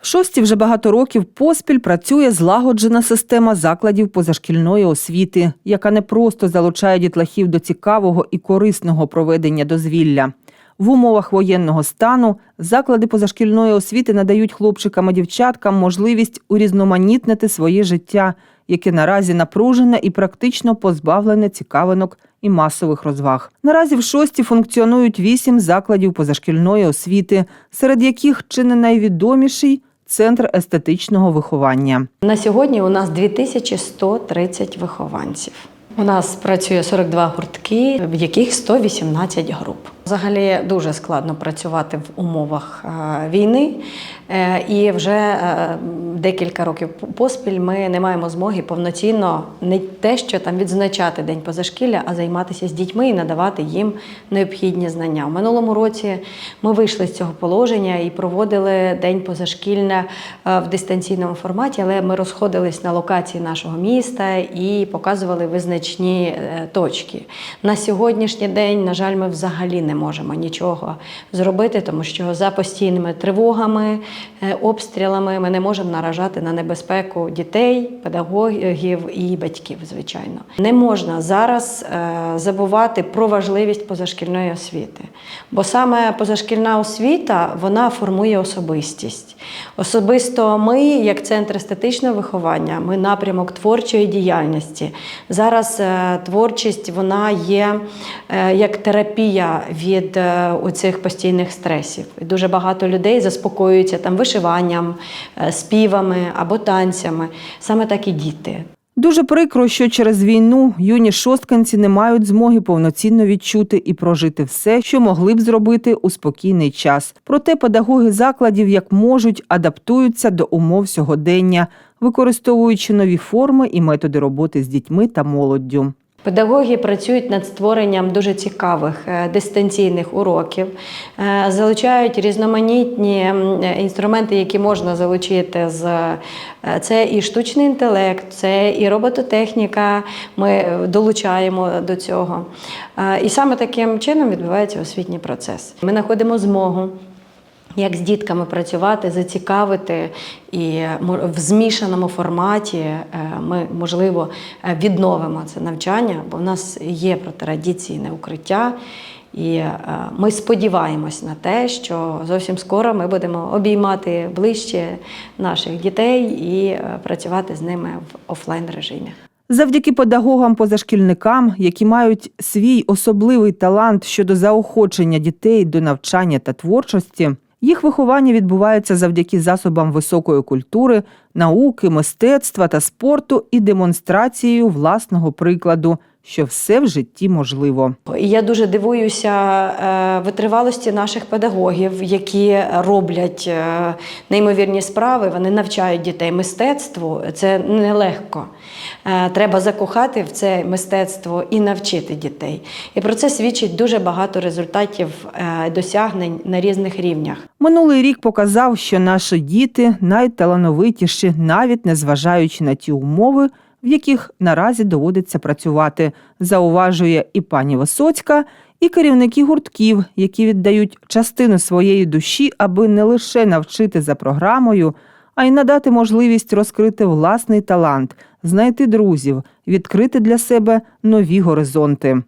Шості вже багато років поспіль працює злагоджена система закладів позашкільної освіти, яка не просто залучає дітлахів до цікавого і корисного проведення дозвілля. В умовах воєнного стану заклади позашкільної освіти надають хлопчикам і дівчаткам можливість урізноманітнити своє життя, яке наразі напружене і практично позбавлене цікавинок і масових розваг. Наразі в шості функціонують вісім закладів позашкільної освіти, серед яких чи не найвідоміший центр естетичного виховання. На сьогодні у нас 2130 вихованців. У нас працює 42 гуртки, в яких 118 груп. Взагалі дуже складно працювати в умовах е, війни, Е, і вже е, декілька років поспіль ми не маємо змоги повноцінно не те, що там відзначати день позашкілля, а займатися з дітьми і надавати їм необхідні знання. У минулому році ми вийшли з цього положення і проводили день позашкілля е, в дистанційному форматі, але ми розходились на локації нашого міста і показували визначні точки. На сьогоднішній день, на жаль, ми взагалі не можемо нічого зробити, тому що за постійними тривогами, е, обстрілами ми не можемо наражати на небезпеку дітей, педагогів і батьків, звичайно. Не можна зараз е, забувати про важливість позашкільної освіти, бо саме позашкільна освіта вона формує особистість. Особисто ми, як центр естетичного виховання, ми напрямок творчої діяльності. Зараз е, творчість вона є як терапія від е, оцих постійних стресів. І дуже багато людей заспокоюються там вишиванням, е, співами або танцями. Саме так і діти. Дуже прикро, що через війну юні шостканці не мають змоги повноцінно відчути і прожити все, що могли б зробити у спокійний час. Проте педагоги закладів як можуть адаптуються до умов сьогодення, використовуючи нові форми і методи роботи з дітьми та молоддю. Педагоги працюють над створенням дуже цікавих е, дистанційних уроків, е, залучають різноманітні е, інструменти, які можна залучити з це і штучний інтелект, це і робототехніка. Ми долучаємо до цього. І саме таким чином відбувається освітній процес. Ми знаходимо змогу як з дітками працювати, зацікавити і в змішаному форматі е, ми, можливо, е, відновимо це навчання, бо в нас є протирадіційне укриття. І е, ми сподіваємось на те, що зовсім скоро ми будемо обіймати ближче наших дітей і працювати з ними в офлайн режимі. Завдяки педагогам-позашкільникам, які мають свій особливий талант щодо заохочення дітей до навчання та творчості, їх виховання відбувається завдяки засобам високої культури, науки, мистецтва та спорту і демонстрацією власного прикладу, що все в житті можливо. Я дуже дивуюся е, витривалості наших педагогів, які роблять е, неймовірні справи. Вони навчають дітей мистецтву. Це нелегко. Е, Треба закохати в це мистецтво і навчити дітей. І про це свідчить дуже багато результатів досягнень на різних рівнях. Минулий рік показав, що наші діти найталановитіші, навіть незважаючи на ті умови, в яких наразі доводиться працювати, зауважує і пані Висоцька, і керівники гуртків, які віддають частину своєї душі, аби не лише навчити за програмою, а й надати можливість розкрити власний талант, знайти друзів, відкрити для себе нові горизонти.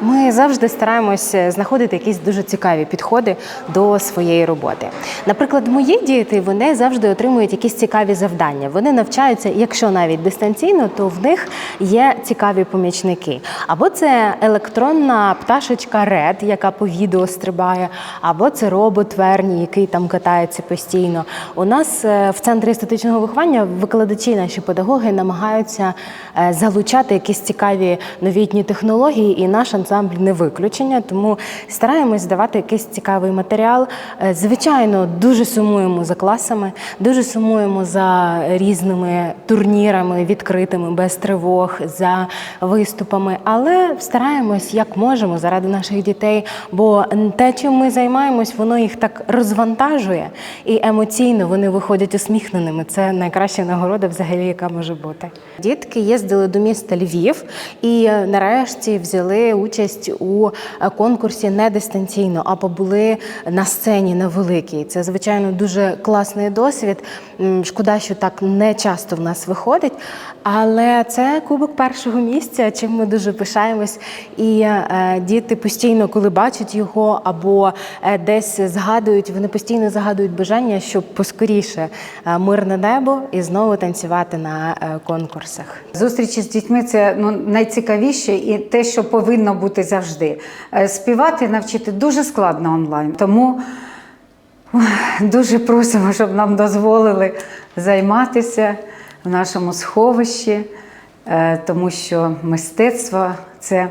Ми завжди стараємося знаходити якісь дуже цікаві підходи до своєї роботи. Наприклад, мої діти вони завжди отримують якісь цікаві завдання. Вони навчаються, якщо навіть дистанційно, то в них є цікаві помічники. Або це електронна пташечка Ред, яка по відео стрибає, або це робот Верні, який там катається постійно. У нас е, в центрі естетичного виховання викладачі, наші педагоги намагаються е, залучати якісь цікаві новітні технології, і наш ансамбль не виключення. Тому стараємось давати якийсь цікавий матеріал. Е, Звичайно, дуже сумуємо за класами, дуже сумуємо за різними турнірами, відкритими, без тривог, за виступами, але стараємось як можемо заради наших дітей. Бо те, чим ми займаємось, воно їх так розвантажує і емоційно вони виходять усміхненими. Це найкраща нагорода, взагалі, яка може бути. Дітки їздили до міста Львів і е, нарешті взяли участь у е, конкурсі не дистанційно, а побули на сцені на великій. Це звичайно дуже класний досвід. Шкода, що так не часто в нас виходить. Але це кубок першого місця, чим ми дуже пишаємось. І е, діти постійно, коли бачать його або е, десь згадують, вони постійно загадують бажання, щоб поскоріше мирне небо і знову танцювати на конкурсах. Зустрічі з дітьми це ну, найцікавіше і те, що повинно бути завжди. Е, Співати навчити дуже складно онлайн. Тому дуже просимо, щоб нам дозволили займатися в нашому сховищі, е, тому що мистецтво це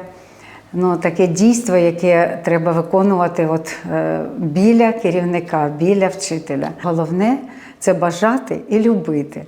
ну, таке дійство, яке треба виконувати от, е, біля керівника, біля вчителя. Головне це бажати і любити.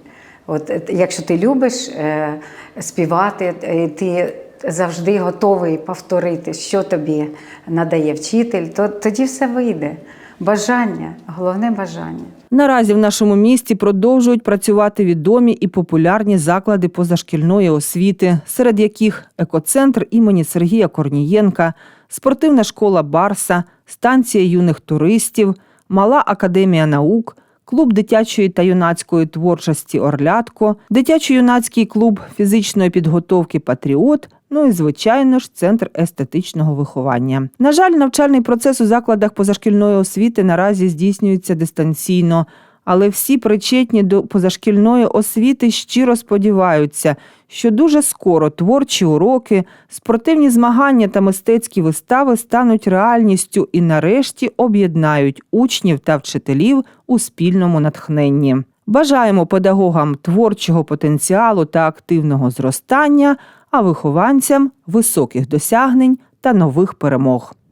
От, якщо ти любиш е, співати, ти завжди готовий повторити, що тобі надає вчитель, то тоді все вийде. Бажання, головне бажання. Наразі в нашому місті продовжують працювати відомі і популярні заклади позашкільної освіти, серед яких екоцентр імені Сергія Корнієнка, спортивна школа Барса, станція юних туристів, мала академія наук. Клуб дитячої та юнацької творчості Орлятко, дитячо-юнацький клуб фізичної підготовки Патріот, ну і звичайно ж центр естетичного виховання. На жаль, навчальний процес у закладах позашкільної освіти наразі здійснюється дистанційно. Але всі причетні до позашкільної освіти щиро сподіваються, що дуже скоро творчі уроки, спортивні змагання та мистецькі вистави стануть реальністю і нарешті об'єднають учнів та вчителів у спільному натхненні. Бажаємо педагогам творчого потенціалу та активного зростання, а вихованцям високих досягнень та нових перемог.